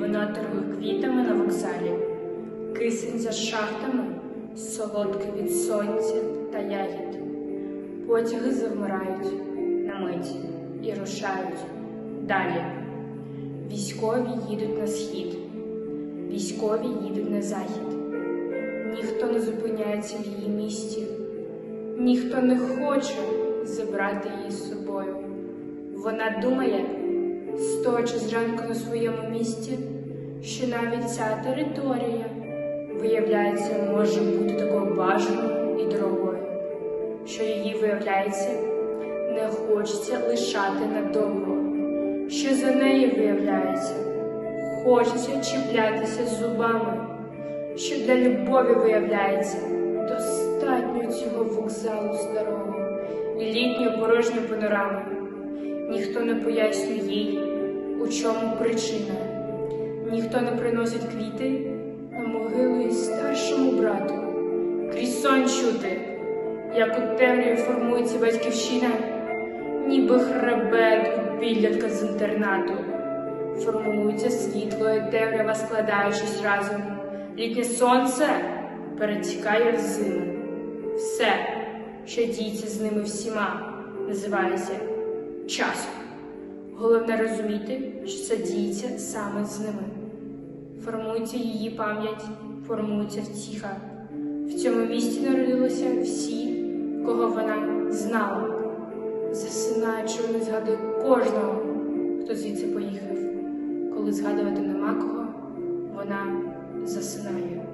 Вино торгує квітами на вокзалі, кисень за шахтами, солодкий від сонця та ягід. Потяги завмирають на мить і рушають далі. Військові їдуть на схід, військові їдуть на захід. Ніхто не зупиняється в її місті, ніхто не хоче забрати її з собою. Вона думає, стоячи зранку на своєму місці, що навіть ця територія, виявляється, може бути такою бажаною і дорогою, що її, виявляється, не хочеться лишати надовго, що за нею, виявляється, хочеться чіплятися зубами, що для любові, виявляється, достатньо цього вокзалу старого і літньої порожньої панорами. Ніхто не пояснює їй, у чому причина. Ніхто не приносить квіти на могилу її старшому брату. Крізь сон чути, як у темряві формується батьківщина, ніби хребет у підлітка з інтернату. Формується світло і темрява, складаючись разом. Літнє сонце перетікає в зиму. Все, що діється з ними всіма, називається часом. Головне розуміти, що це діється саме з ними. Формується її пам'ять, формується втіха. В цьому місті народилися всі, кого вона знала. Засинаючи, вона згадує кожного, хто звідси поїхав. Коли згадувати нема кого, вона засинає.